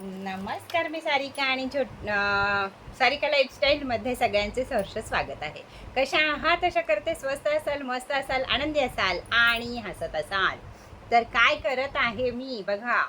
नमस्कार मी सारिका आणि छोट सारिका लाईफस्टाईलमध्ये सगळ्यांचे सहर्ष स्वागत आहे. कशा आहात? अशा करते स्वस्त असाल मस्त असाल आनंदी असाल आणि हसत असाल. तर काय करत आहे मी? बघा.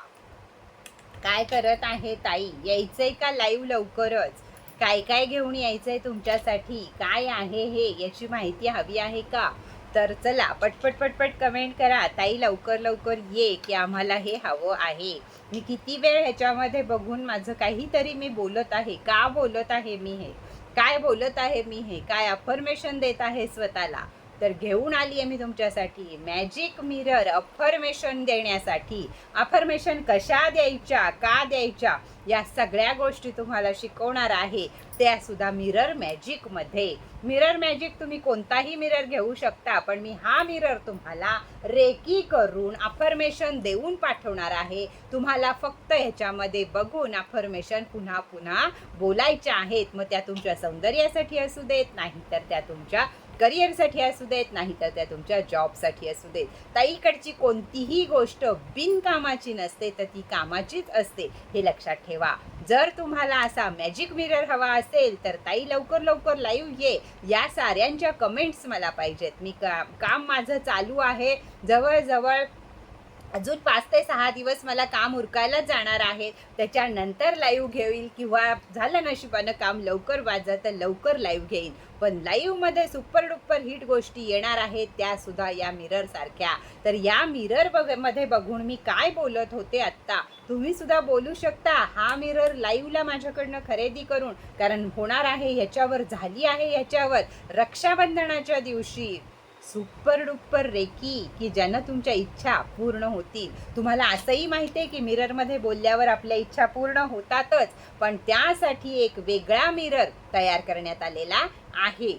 काय करत आहे ताई? यायचंय का लाईव्ह लवकरच? काय काय घेऊन यायचंय तुमच्यासाठी? काय आहे हे? याची माहिती हवी आहे का? तर चला पटपट पटपट कमेंट करा. ताई लवकर लवकर ये की आम्हाला हे हवं आहे. मी किती वेळ ह्याच्यामध्ये बघून माझं काहीतरी मी बोलत आहे. का बोलत आहे मी हे? काय बोलत आहे मी हे? काय अफर्मेशन देत आहे स्वतःला? तर घेऊन आली आहे मी तुमच्यासाठी. मॅजिक मिरर अफर्मेशन देण्यासाठी. अफर्मेशन कशा द्यायच्या का द्यायच्या या सगळ्या गोष्टी तुम्हाला शिकवणार आहे. त्या सुद्धा मिरर मॅजिकमध्ये मिरर मॅजिक तुम्ही कोणताही मिरर घेऊ शकता पण मी हा मिरर तुम्हाला रेकी करून अफर्मेशन देऊन पाठवणार आहे. तुम्हाला फक्त ह्याच्यामध्ये बघून अफर्मेशन पुन्हा पुन्हा बोलायच्या आहेत. मग त्या तुमच्या सौंदर्यासाठी असू देत नाही तर त्या तुमच्या करिअरसाठी असू देत नाही तर त्या तुमच्या जॉबसाठी असू देत. ताईकडची कोणतीही गोष्ट बिनकामाची नसते तर ती कामाचीच असते. हे लक्षात ठेवा. जर तुम्हाला असा मॅजिक मिरर हवा असेल तर ताई लवकर लवकर लाईव्ह ये. या साऱ्यांच्या कमेंट्स मला पाहिजेत. मी का काम माझं चालू आहे. जवळजवळ अजून पाच ते सहा दिवस मला काम उरकायला जाणार आहे. त्याच्यानंतर लाईव्ह घेईल किंवा झालं नशिबानं काम लवकर वाजलं तर लवकर लाईव्ह घेईन. पण लाईव्हमध्ये सुपर डुप्पर हिट गोष्टी येणार आहेत त्यासुद्धा या मिररसारख्या तर या मिरर बघमध्ये बघून मी काय बोलत होते आत्ता? तुम्ही सुद्धा बोलू शकता. हा मिरर लाईव्हला माझ्याकडनं खरेदी करून. कारण होणार आहे ह्याच्यावर झाली आहे ह्याच्यावर रक्षाबंधनाच्या दिवशी. सुपर डुप्पर रेकी की ज्यानं तुमच्या इच्छा पूर्ण होतील. तुम्हाला असंही माहिती आहे की मिररमध्ये बोलल्यावर आपल्या इच्छा पूर्ण होतातच पण त्यासाठी एक वेगळा मिरर तयार करण्यात आलेला आहे.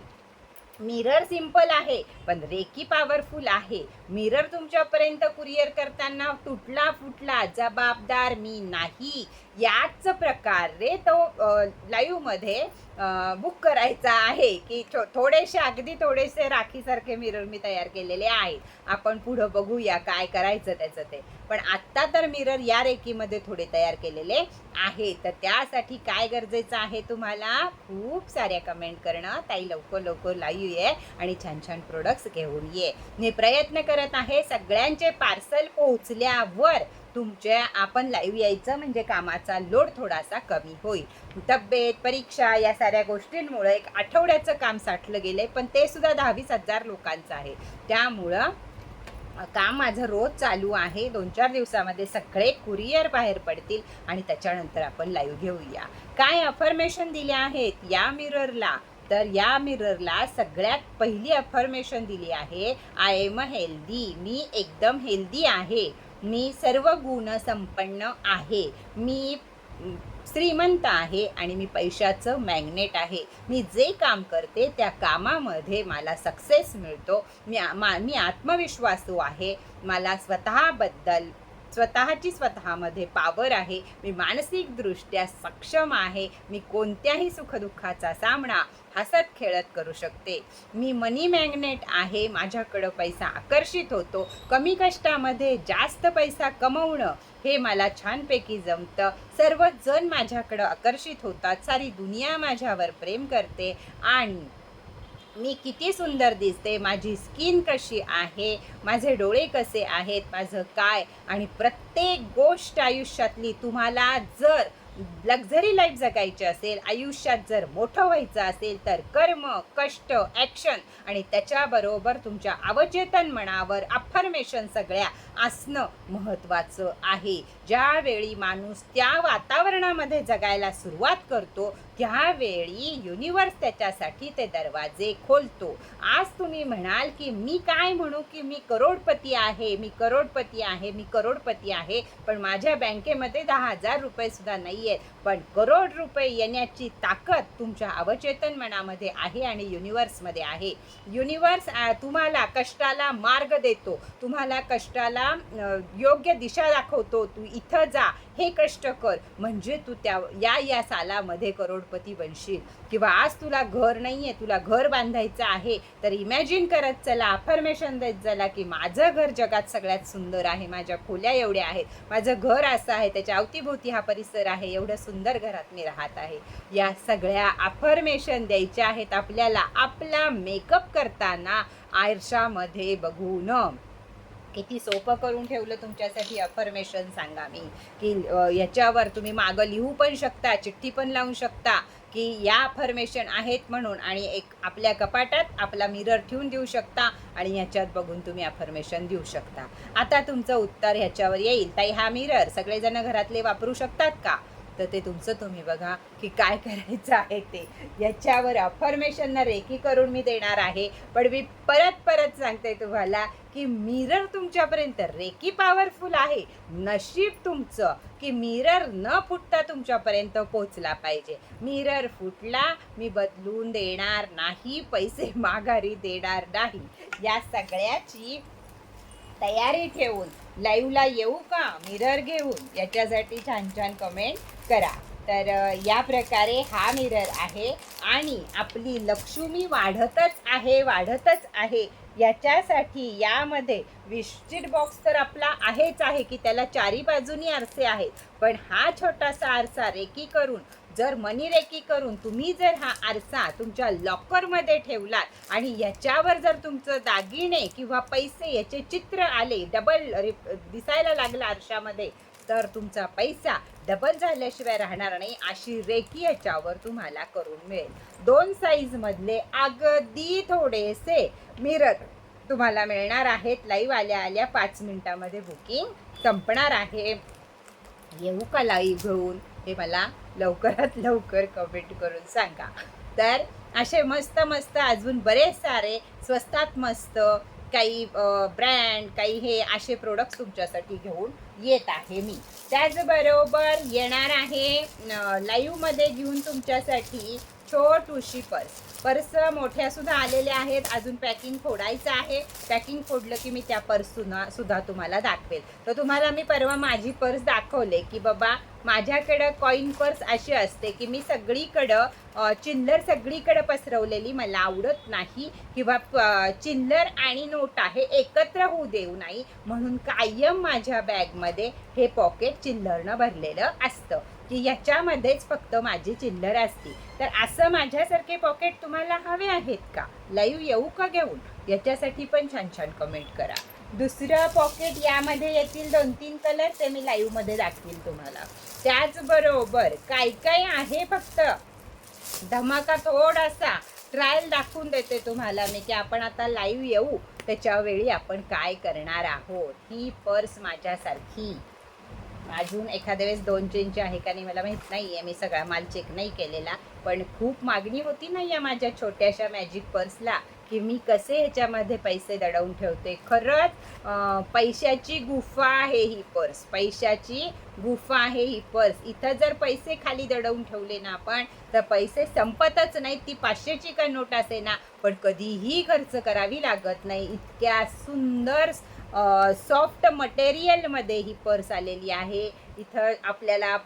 मिरर सिंपल आहे. पण रेकी पॉवरफुल आहे. मिरर तुमच्यापर्यंत कुरिअर करताना तुटला फुटला जबाबदार मी नाही. याच प्रकारे तो लाईव्हमध्ये बुक करायचा आहे की थो- थोडेसे अगदी थोडेसे राखीसारखे मिरर मी तयार केलेले आहेत. आपण पुढं बघूया काय करायचं त्याचं ते. पण आत्ता तर मिरर या रेकीमध्ये थोडे तयार केलेले आहे. तर त्यासाठी काय गरजेचं आहे तुम्हाला? खूप साऱ्या कमेंट करणं. ताई लवकर लवकर लाईव्ह आहे आणि छान छान प्रोडक्ट प्रोडक्ट्स घेऊन ये. मी प्रयत्न करत आहे सगळ्यांचे पार्सल पोहोचल्यावर तुमच्या आपण लाईव्ह यायचं म्हणजे कामाचा लोड थोडासा कमी होईल. तब्येत परीक्षा या साऱ्या गोष्टींमुळे एक आठवड्याचं काम साठलं गेलं आहे पण ते सुद्धा दहावीस हजार लोकांचं आहे. त्यामुळं काम माझं रोज चालू आहे. दोन चार दिवसामध्ये सगळे कुरिअर बाहेर पडतील आणि त्याच्यानंतर आपण लाईव्ह घेऊया. काय अफर्मेशन दिल्या आहेत या मिररला तर या मिररला सगळ्यात पहिली अफर्मेशन दिली आहे आय एम अ हेल्दी मी एकदम हेल्दी आहे. मी सर्व गुण संपन्न आहे. मी श्रीमंत आहे आणि मी पैशाचं मॅग्नेट आहे. मी जे काम करते त्या कामामध्ये मला सक्सेस मिळतो. मी मा मी आत्मविश्वासू आहे. मला स्वतःबद्दल स्वतःची स्वतःमध्ये पावर आहे. मी मानसिकदृष्ट्या सक्षम आहे. मी कोणत्याही सुखदुःखाचा सामना हसत खेळत करू शकते. मी मनी मॅग्नेट आहे. माझ्याकडं पैसा आकर्षित होतो. कमी कष्टामध्ये जास्त पैसा कमवणं हे मला छानपैकी जमतं. सर्वजण माझ्याकडं आकर्षित होतात. सारी दुनिया माझ्यावर प्रेम करते. आणि मी किती सुंदर दिसते माझी स्किन कशी आहे माझे डोळे कसे आहेत माझं काय? आणि प्रत्येक गोष्ट आयुष्यातली तुम्हाला जर लक्झरी लाईफ जगायची असेल आयुष्यात जर मोठं व्हायचं असेल तर कर्म कष्ट ॲक्शन आणि त्याच्याबरोबर तुमच्या अवचेतन मनावर अफर्मेशन सगळ्या असणं महत्त्वाचं आहे. ज्यावेळी माणूस त्या वातावरणामध्ये जगायला सुरुवात करतो त्यावेळी युनिवर्स त्याच्यासाठी ते दरवाजे खोलतो. आज तुम्ही म्हणाल की मी काय म्हणू की मी करोडपती आहे मी करोडपती आहे मी करोडपती आहे पण माझ्या बँकेमध्ये दहा हजार रुपयेसुद्धा नाही नाही आहेत पण करोड रुपये येण्याची ताकद तुमच्या अवचेतन मनामध्ये आहे आणि युनिवर्समध्ये आहे. युनिवर्स तुम्हाला कष्टाला मार्ग देतो. तुम्हाला कष्टाला योग्य दिशा दाखवतो. तू इथं जा हे कष्ट कर. म्हणजे तू त्या या या सालामध्ये करोडपती बनशील. किंवा आज तुला घर नाही आहे तुला घर बांधायचं आहे तर इमॅजिन करत चला अफर्मेशन देत चला की माझं घर जगात सगळ्यात सुंदर आहे माझ्या खोल्या एवढ्या आहेत माझं घर असं आहे त्याच्या अवतीभोवती हा परिसर आहे एवढं सुंदर घरात मी राहत आहे. या सगळ्या अफर्मेशन द्यायच्या आहेत आपल्याला आपला मेकअप करताना आरशामध्ये बघून. किती सोपं करून ठेवलं तुमच्यासाठी अफर्मेशन सांगा मी. की याच्यावर तुम्ही मागं लिहू पण शकता चिठ्ठी पण लावू शकता की या अफर्मेशन आहेत म्हणून आणि एक आपल्या कपाटात आपला मिरर ठेवून देऊ शकता आणि ह्याच्यात बघून तुम्ही अफर्मेशन देऊ शकता. आता तुमचं उत्तर ह्याच्यावर येईल. ताई हा मिरर सगळेजण घरातले वापरू शकतात का? तर ते तुमचं तुम्ही बघा की काय करायचं आहे ते. याच्यावर अफर्मेशनना रेकी करून मी देणार आहे. पण मी परत परत सांगते तुम्हाला की मिरर तुमच्यापर्यंत रेकी पॉवरफुल आहे. नशीब तुमचं की मिरर न फुटता तुमच्यापर्यंत पोचला पाहिजे. मिरर फुटला मी बदलून देणार नाही पैसे माघारी देणार नाही. या सगळ्याची तयारी ठेवून लाईव्हला येऊ का? मिरर घेऊन. याच्यासाठी छान छान कमेंट करा. तर या प्रकारे हा मिरर आहे आणि आपली लक्ष्मी वाढतच आहे वाढतच आहे. याच्यासाठी यामध्ये विस्टिट बॉक्स तर आपला आहेच आहे की त्याला चारी बाजूनी आरसे आहेत. पण हा छोटासा आरसा रेकी करून जर मनीरेकी करून तुम्ही जर हा आरसा तुमच्या लॉकरमध्ये ठेवलात आणि याच्यावर जर तुमचं दागिने किंवा पैसे याचे चित्र आले डबल रिप दिसायला लागलं आरशामध्ये तर तुमचा पैसा डबल झाल्याशिवाय राहणार नाही अशी रेकी याच्यावर तुम्हाला करून मिळेल. दोन साईजमधले अगदी थोडेसे मिरर तुम्हाला मिळणार आहेत. लाईव्ह आल्या आल्या पाच मिनिटामध्ये बुकिंग संपणार आहे. येऊ का लाईव्ह घेऊन? हे मला लवकरात लवकर कमेंट करून सांगा. तर असे मस्त मस्त अजून बरेच सारे स्वस्तात मस्त काही ब्रँड काही हे असे प्रोडक्ट्स तुमच्यासाठी घेऊन येत आहे मी. त्याचबरोबर येणार आहे लाईव्हमध्ये घेऊन तुमच्यासाठी छोटूशी पर्स. पर्स मोठ्या सुद्धा आलेल्या आहेत. अजून पॅकिंग फोडायचं आहे. पॅकिंग फोडलं की मी त्या पर्स सुद्धा तुम्हाला दाखवेल. तर तुम्हाला मी परवा माझी पर्स दाखवले की बाबा माझ्याकडं कॉईन पर्स अशी असते की मी सगळीकडं चिल्लर सगळीकडं पसरवलेली मला आवडत नाही किंवा चिल्लर आणि नोटा हे एकत्र होऊ देऊ नाही. म्हणून कायम माझ्या बॅगमध्ये हे पॉकेट चिल्लरनं भरलेलं असतं. की याच्यामध्येच फक्त माझी चिल्लर असते. तर असं माझ्यासारखे पॉकेट तुम्हाला हवे आहेत का? लाईव्ह येऊ का घेऊन? याच्यासाठी पण छान छान कमेंट करा. दुसरं पॉकेट यामध्ये येतील दोन तीन कलर ते मी लाईव्हमध्ये दाखवील तुम्हाला. त्याचबरोबर काय काय आहे फक्त? धमाका थोडासा ट्रायल दाखवून देते तुम्हाला मी की आपण आता लाईव्ह येऊ. त्याच्यावेळी आपण काय करणार आहोत? ही पर्स माझ्यासारखी. अजून एखाद्या वेळेस दोन चेनची आहे का नाही मला माहीत नाही आहे मी सगळा माल चेक नाही केलेला. पण खूप मागणी होती ना या माझ्या छोट्याशा मॅजिक पर्सला की मी कसे ह्याच्यामध्ये पैसे दडवून ठेवते. खरंच पैशाची गुफा आहे ही पर्स पैशाची गुफा आहे ही पर्स इथं जर पैसे खाली दडवून ठेवले ना आपण तर पैसे संपतच नाहीत. ती पाचशेची काय नोट असे ना पण कधीही खर्च करावी लागत नाही. इतक्या सुंदर सॉफ्ट मटेरियलमध्ये ही पर्स आलेली आहे. इथं आपल्याला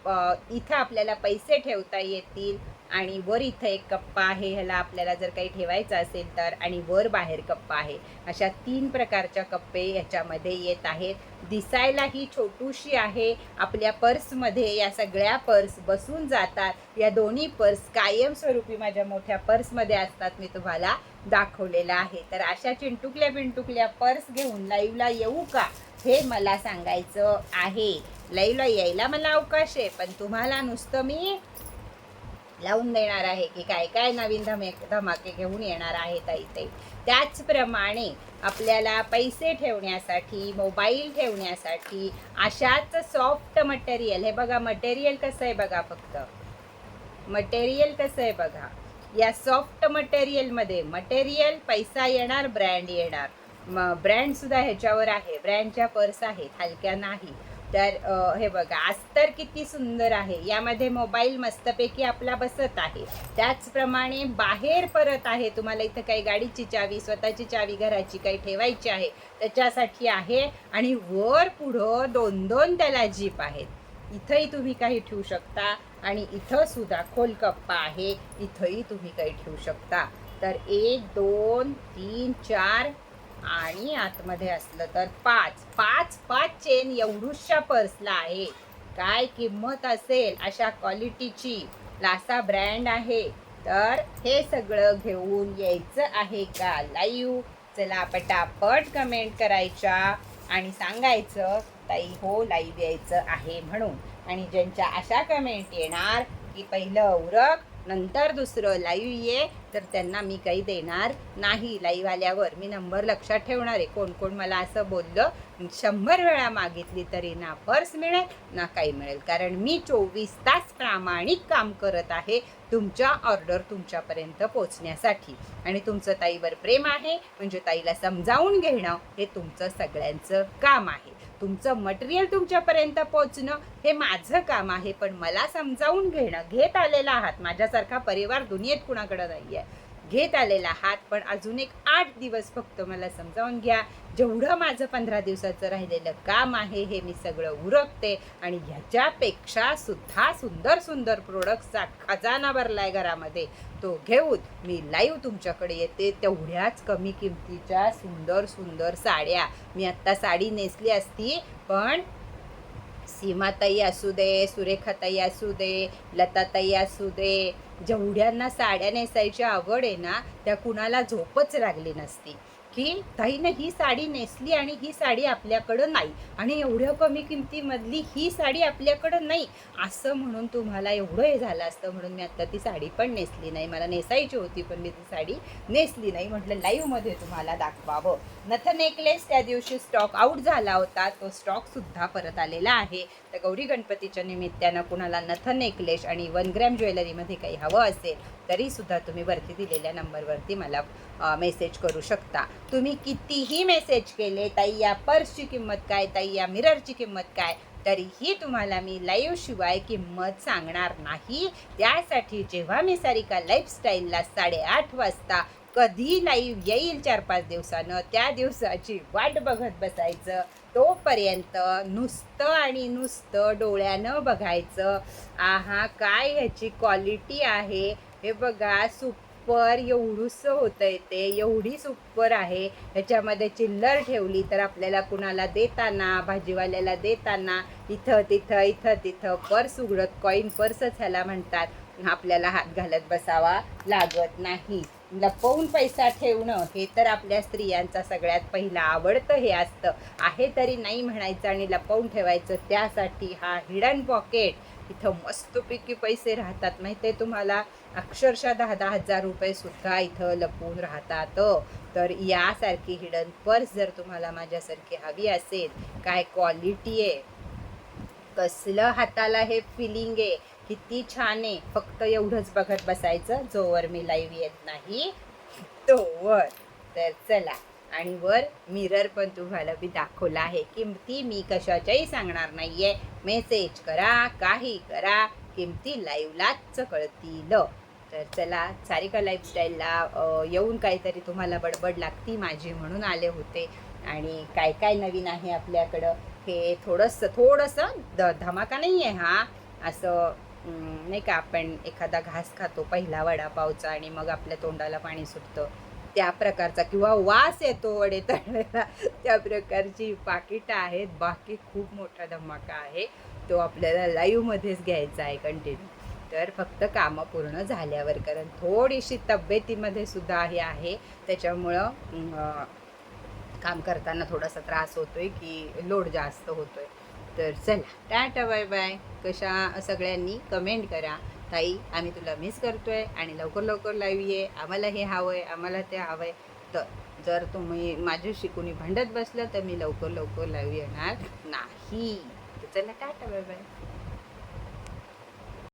इथं आपल्याला पैसे ठेवता येतील. आणि वर इथं एक कप्पा आहे ह्याला आपल्याला जर काही ठेवायचं असेल तर आणि वर बाहेर कप्पा आहे. अशा तीन प्रकारच्या कप्पे ह्याच्यामध्ये येत आहेत. दिसायला ही छोटूशी आहे. आपल्या पर्समध्ये या सगळ्या पर्स बसून जातात. या दोन्ही पर्स कायमस्वरूपी माझ्या मोठ्या पर्समध्ये असतात मी तुम्हाला दाखवलेलं आहे. तर अशा चिंटुकल्या बिंटुकल्या पर्स घेऊन लाईव्हला येऊ का हे मला सांगायचं आहे. लाईव्हला यायला मला अवकाश आहे पण तुम्हाला नुसतं मी लावून देणार आहे की काय काय नवीन धमे धमाके घेऊन येणार आहेत इथे त्याचप्रमाणे आपल्याला पैसे ठेवण्यासाठी मोबाईल ठेवण्यासाठी अशाच सॉफ्ट मटेरियल हे बघा मटेरियल कसं आहे बघा फक्त. मटेरियल कसं आहे बघा. या सॉफ्ट मटेरियलमध्ये मटेरियल पैसा येणार ब्रँड येणार. म ब्रँडसुद्धा ह्याच्यावर आहे. ब्रँडच्या पर्स आहेत हलक्या नाही. तर हे बघा अस्तर किती सुंदर आहे. यामध्ये मोबाईल मस्तपैकी आपला बसत आहे. त्याचप्रमाणे बाहेर परत आहे तुम्हाला इथं काही गाडीची चावी स्वतःची चावी घराची काही ठेवायची आहे त्याच्यासाठी आहे आणि वर पुढं दोन दोन त्याला जीप आहेत. इथंही तुम्ही काही ठेवू शकता आणि इथं सुद्धा खोल कप्पा आहे इथंही तुम्ही काही ठेवू शकता. तर एक दोन तीन चार आणि आतमध्ये असलं तर पाच. पाच पाच चेन एवढूशा पर्सला आहे. काय किंमत असेल अशा क्वालिटीची लासा ब्रँड आहे. तर हे सगळं घेऊन यायचं आहे का लाईव्ह चला पटापट कमेंट करायच्या आणि सांगायचं ताई हो लाईव्ह यायचं आहे म्हणून. आणि ज्यांच्या अशा कमेंट येणार की पहिलं औरक नंतर दुसरं लाईव्ह ये तर त्यांना मी काही देणार नाही. लाईव्ह आल्यावर मी नंबर लक्षात ठेवणार आहे. कोण कोण मला असं बोललं शंभर वेळा मागितली तरी ना पर्स मिळेल ना काही मिळेल. कारण मी चोवीस तास प्रामाणिक काम करत आहे तुमच्या ऑर्डर तुमच्यापर्यंत पोचण्यासाठी आणि तुमचं ताईवर प्रेम आहे. म्हणजे ताईला समजावून घेणं हे तुमचं सगळ्यांचं काम आहे. तुमचं मटेरियल तुमच्यापर्यंत पोचणं हे माझं काम आहे पण मला समजावून घेणं घेत आलेला आहात. माझ्यासारखा परिवार दुनियेत कुणाकडं नाही आहे घेत आलेला आहात पण अजून एक आठ दिवस फक्त मला समजावून घ्या. जेवढं माझं पंधरा दिवसाचं राहिलेलं काम आहे हे मी सगळं उरकते आणि ह्याच्यापेक्षा सुद्धा सुंदर सुंदर प्रोडक्टचा खजाना भरलाय घरामध्ये. तो घेऊन मी लाईव्ह तुमच्याकडे येते. तेवढ्याच कमी किमतीच्या सुंदर सुंदर साड्या. मी आत्ता साडी नेसली असती पण सीमाताई असू दे सुरेखाताई असू दे लताताई असू दे जेवढ्यांना साड्या नेसायची आवड आहे ना त्या कुणाला झोपच लागली नसती. की ताईनं ही साडी नेसली आणि ही साडी आपल्याकडं नाही. आणि एवढ्या कमी किमतीमधली ही साडी आपल्याकडं नाही. असं म्हणून तुम्हाला एवढं हे झालं असतं म्हणून मी आत्ता ती साडी पण नेसली नाही. मला नेसायची होती पण मी ती साडी नेसली नाही म्हटलं लाईव्हमध्ये तुम्हाला दाखवावं. नथ नेकलेस त्या दिवशी स्टॉक आऊट झाला होता. तो स्टॉकसुद्धा परत आलेला आहे. तर गौरी गणपतीच्या निमित्तानं कुणाला नथ नेकलेस आणि वन ग्रॅम ज्वेलरीमध्ये काही हवं असेल तरीसुद्धा तुम्ही वरती दिलेल्या नंबरवरती मला मेसेज करू शकता. तुम्ही कितीही मेसेज केले ताई या पर्सची किंमत काय ताई या मिररची किंमत काय तरीही तुम्हाला मी लाईव्ह शिवाय किंमत सांगणार नाही. त्यासाठी जेव्हा मी सारिका लाईफस्टाईलला साडेआठ वाजता कधी लाईव्ह येईल चार पाच दिवसानं त्या दिवसाची वाट बघत बसायचं. तोपर्यंत नुसतं आणि नुसतं डोळ्यानं बघायचं. आहा काय ह्याची क्वालिटी आहे? हे बघा सुपर एवढूसं होतंय ते एवढी सुपर आहे. ह्याच्यामध्ये चिल्लर ठेवली तर आपल्याला कुणाला देताना भाजीवाल्याला देताना इथं तिथं इथं तिथं पर्स उघडत कॉईन पर्सच ह्याला म्हणतात. आपल्याला हात घालत बसावा लागत नाही. लपवून पैसा ठेवणं हे तर आपल्या स्त्रियांचा सगळ्यात पहिला आवडतं हे असतं. आहे तरी नाही म्हणायचं आणि लपवून ठेवायचं त्यासाठी हा हिडन पॉकेट इथं मस्तपैकी पैसे राहतात. माहिती आहे तुम्हाला? अक्षरशः दहा दहा हजार रुपयेसुद्धा इथं लपवून राहतात. तर यासारखी हिडन पर्स जर तुम्हाला माझ्यासारखी हवी असेल काय क्वालिटी आहे? कसलं हाताला हे फिलिंग आहे? किती छान आहे. फक्त एवढंच बघत बसायचं जोवर मी लाईव्ह येत नाही तोवर. तर चला आणि वर मिरर पण तुम्हाला मी दाखवला आहे किमती मी कशाच्याही सांगणार नाहीये. मेसेज करा काही करा किमती लाईव्हलाच कळतील तर चला सारिका लाईफस्टाईलला येऊन काहीतरी तुम्हाला बडबड लागती माझी म्हणून आले होते. आणि काय काय नवीन आहे आपल्याकडं? हे थोडंसं थोडंसं द धमाका नाही आहे हा. असं नाही का आपण एखादा घास खातो पहिला वडापावचा आणि मग आपल्या तोंडाला पाणी सुटतं. त्या प्रकारचा किंवा वास येतो वडे तळलेला त्या प्रकारची पाकिटं आहेत. बाकी खूप मोठा धमाका आहे. तो आपल्याला लाईव्हमध्येच घ्यायचा आहे कंटिन्यू तर फक्त कामं पूर्ण झाल्यावर कारण थोडीशी तब्येतीमध्ये सुद्धा हे आहे. त्याच्यामुळं काम करताना थोडासा त्रास होतोय की लोड जास्त होतोय. तर चला टाटा बाय बाय. कशा सगळ्यांनी कमेंट करा. ताई आम्ही तुला मिस करतोय आणि लवकर लवकर लाईव्ह ये. आम्हाला हे हवं आहे आम्हाला ते हवं आहे तर जर तुम्ही माझ्याशी कोणी भांडत बसलं तर मी लवकर लवकर लाईव्ह येणार नाही. तर चला टाटा बाय बाय.